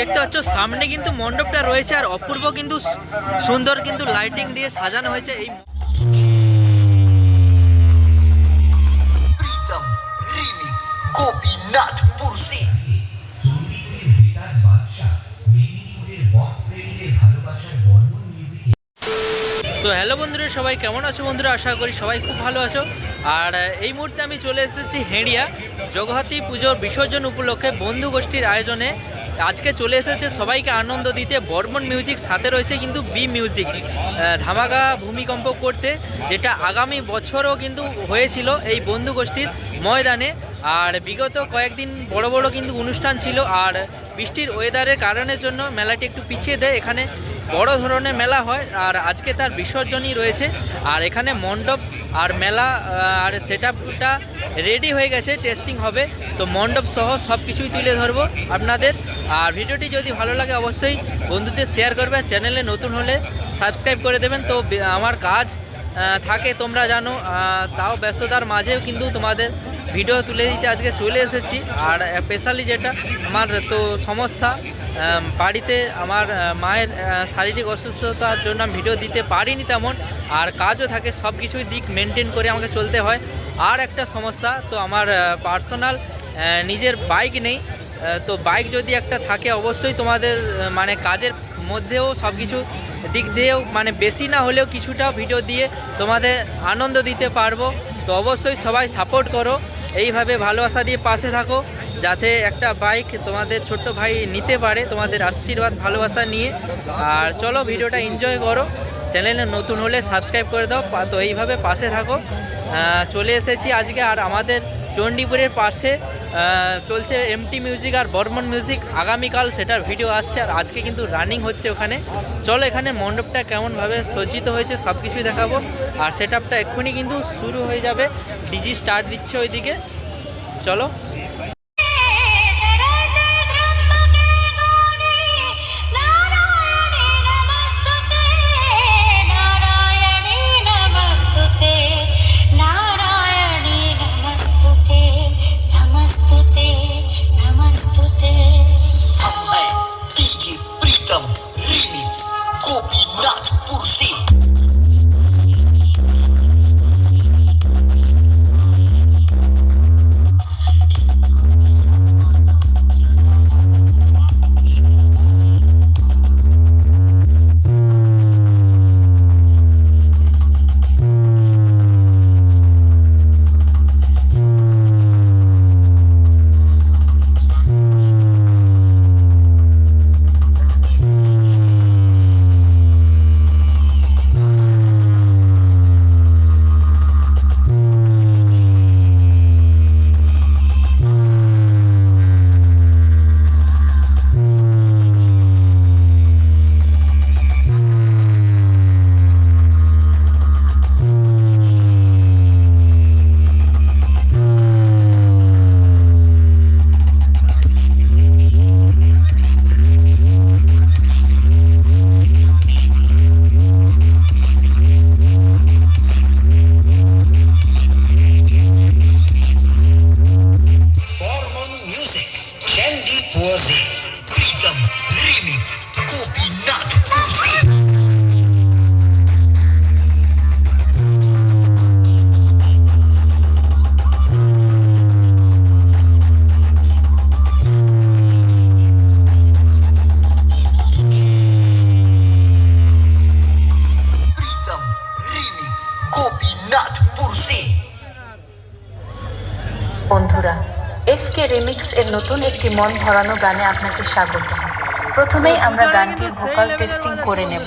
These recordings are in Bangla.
দেখতে পাচ্ছ সামনে কিন্তু মণ্ডপটা রয়েছে আর অপূর্ব কিন্তু সুন্দর কিন্তু লাইটিং দিয়ে সাজানো হয়েছে এই তো হ্যালো বন্ধুরা সবাই কেমন আছো বন্ধুরা? আশা করি সবাই খুব ভালো আছো। আর এই মুহূর্তে আমি চলে এসেছি হেঁড়িয়া জগহাতি পুজোর বিসর্জন উপলক্ষে বন্ধু গোষ্ঠীর আয়োজনে। আজকে চলে এসেছে সবাইকে আনন্দ দিতে। বর্মন মিউজিক সাথে রয়েছে কিন্তু বি মিউজিক ধামাকা ভূমিকম্প করতে, যেটা আগামী বছরও কিন্তু হয়েছিল এই বন্ধু গোষ্ঠীর ময়দানে। আর বিগত কয়েকদিন বড় বড় কিন্তু অনুষ্ঠান ছিল, আর বৃষ্টির ওয়েদারের কারণের জন্য মেলাটি একটু পিছিয়ে দেয়। এখানে বড় ধরনের মেলা হয়, আর আজকে তার বিসর্জনই রয়েছে। আর এখানে মণ্ডপ আর মেলা আর সেট রেডি হয়ে গেছে টেস্টিং হবে। তো মণ্ডপ সহ সব কিছুই তুলে ধরবো আপনাদের। আর ভিডিওটি যদি ভালো লাগে অবশ্যই বন্ধুদের শেয়ার করবে। চ্যানেলে নতুন হলে সাবস্ক্রাইব করে দেবেন। তো আমার কাজ থাকে তোমরা জানো তাও ব্যস্ততার মাঝেও কিন্তু তোমাদের ভিডিও তুলে দিতে আজকে চলে এসেছি। আর স্পেশালি যেটা, আমার তো সমস্যা বাড়িতে আমার মায়ের শারীরিক অসুস্থতার জন্য আমি ভিডিও দিতে পারিনি তেমন। আর কাজও থাকে সব কিছুই দিক মেনটেন করে আমাকে চলতে হয়। আর একটা সমস্যা, তো আমার পার্সোনাল নিজের বাইক নেই। তো বাইক যদি একটা থাকে, অবশ্যই তোমাদের মানে কাজের মধ্যেও সব কিছু দিক দিয়েও মানে বেশি না হলেও কিছুটা ভিডিও দিয়ে তোমাদের আনন্দ দিতে পারব। তো অবশ্যই সবাই সাপোর্ট করো। এইভাবে ভালোবাসা দিয়ে পাশে থাকো, যাতে একটা বাইক তোমাদের ছোট্ট ভাই নিতে পারে, তোমাদের আশীর্বাদ, ভালোবাসা নিয়ে। আর চলো ভিডিওটা এনজয় করো। চ্যানেলে নতুন হলে সাবস্ক্রাইব করে দাও তো এইভাবে পাশে থাকো। চলে এসেছি আজকে, আর আমাদের চণ্ডীপুরের পাশে চলছে MT music R Burman music আগামীকাল সেটার ভিডিও আসছে আর আজকে কিন্তু রানিং হচ্ছে ওখানে। চলো এখানে মণ্ডপটা কেমনভাবে সজ্জিত হয়েছে সব কিছুই দেখাবো। আর সেট আপটা এক্ষুনি কিন্তু শুরু হয়ে যাবে। ডিজি স্টার্ট দিচ্ছে ওইদিকে। চলো। একটি মন ভরানো গানে আপনাকে স্বাগত। প্রথমেই আমরা গানটির ভোকাল টেস্টিং করে নেব।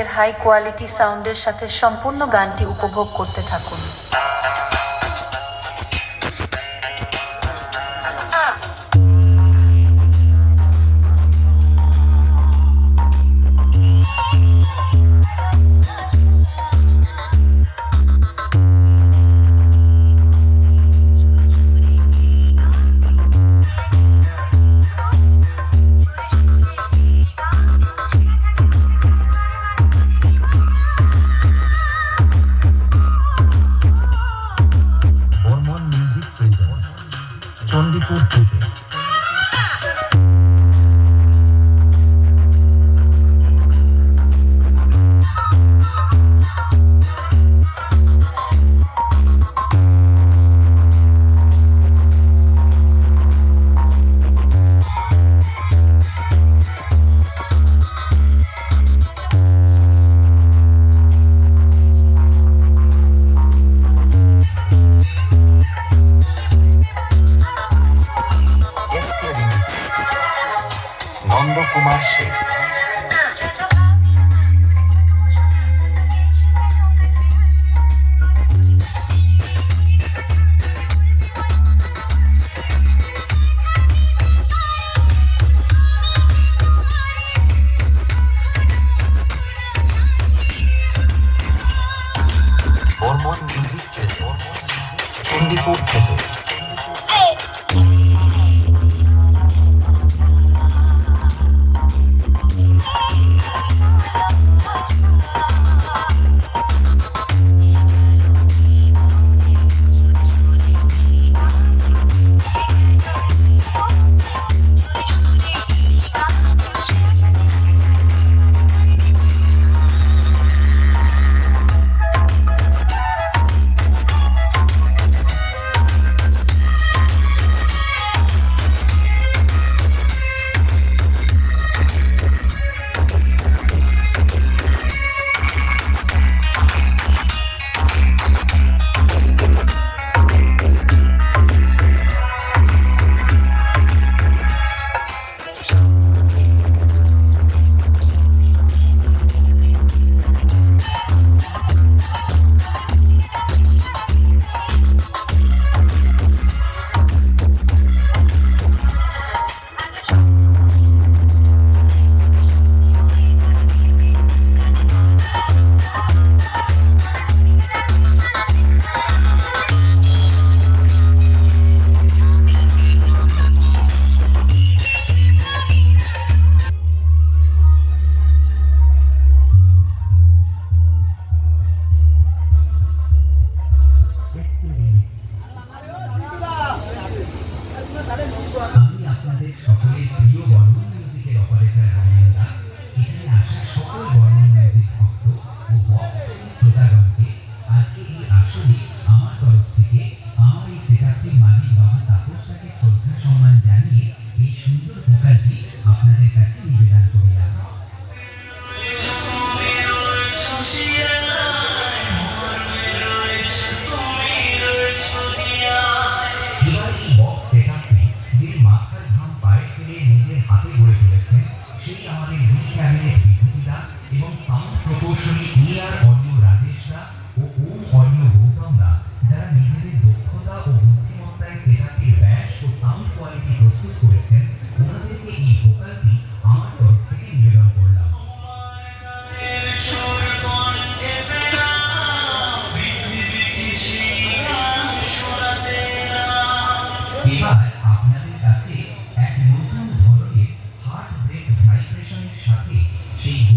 এর হাই কোয়ালিটি সাউন্ডের সাথে সম্পূর্ণ গানটি উপভোগ করতে থাকুন। equals কম্পিটিশনের সাথে সেই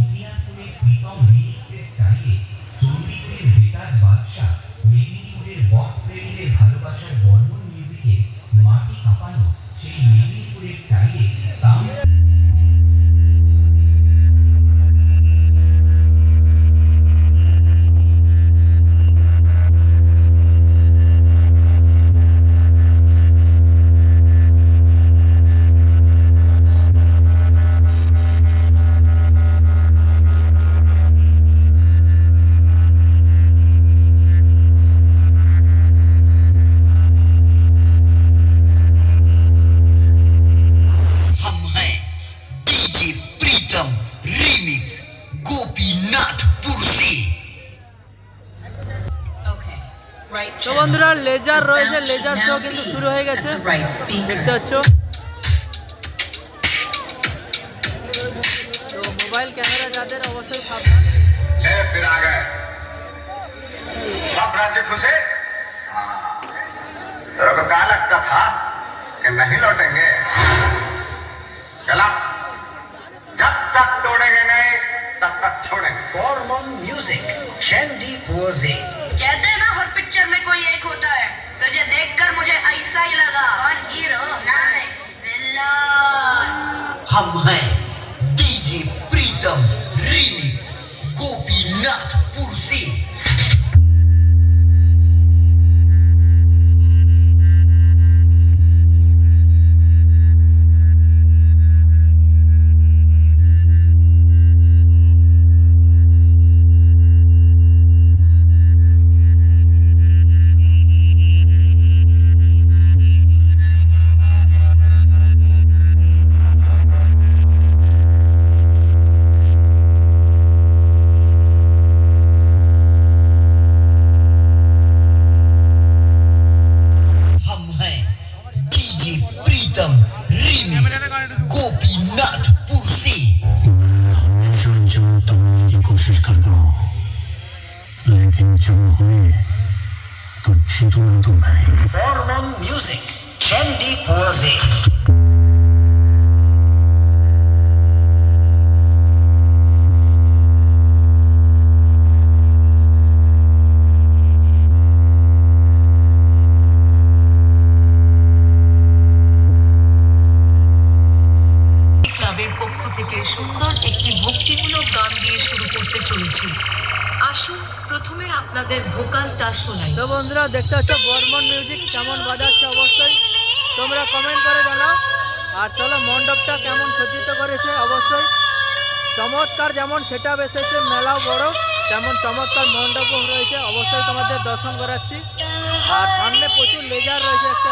আমাদের লেজার শো কিন্তু শুরু হয়ে গেছে দেখতে পাচ্ছ তো মোবাইল ক্যামেরা যাদের অবশ্যই সাবধান सब राज्य खुशे? तेरे को कहा लगता था कि नहीं लौटेंगे? चला। जब तक तोड़ेंगे नहीं तब तक छोड़ेंगे। और मोम म्यूज़िक चैनदीप वोजे कहते हैं ना हर पिक्चर में হিমচুম হয়ে থেকে সুন্দর একটি ভক্তিমূলক গান দিয়ে শুরু করতে চলেছি। আসুন, প্রথমে আপনাদের ভোকালটা শোনাই। তো বন্ধুরা, দেখতে পাচ্ছ, বর্মন মিউজিক কেমন বাজাচ্ছে অবশ্যই। তোমরা কমেন্ট করে জানাও। আর চলো, মণ্ডপটা কেমন সজ্জিত করেছে অবশ্যই। চমৎকার যেমন সেটা এসেছে, মেলাও বড়। তেমন চমৎকার মণ্ডপও রয়েছে। অবশ্যই তোমাদের দর্শন করাচ্ছি। আর সামনে প্রচুর লেজার রয়েছে একটা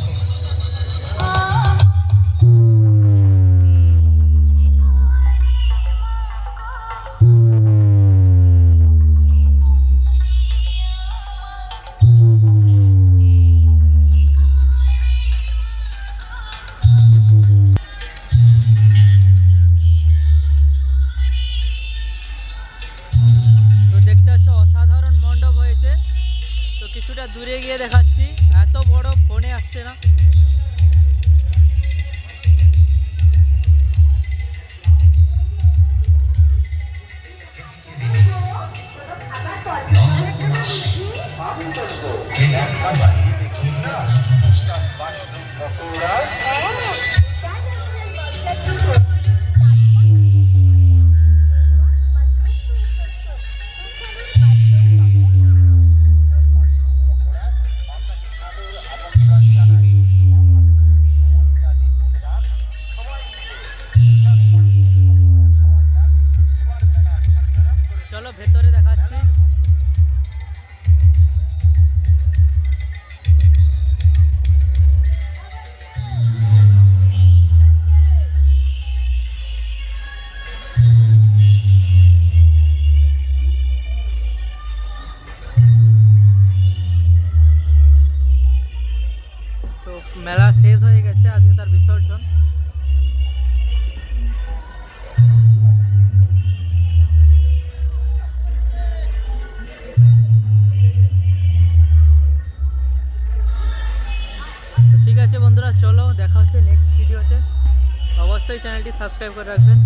বিসর্জন। ঠিক আছে বন্ধুরা চলো দেখা হচ্ছে নেক্সট ভিডিওতে অবশ্যই চ্যানেলটি সাবস্ক্রাইব করে রাখবেন।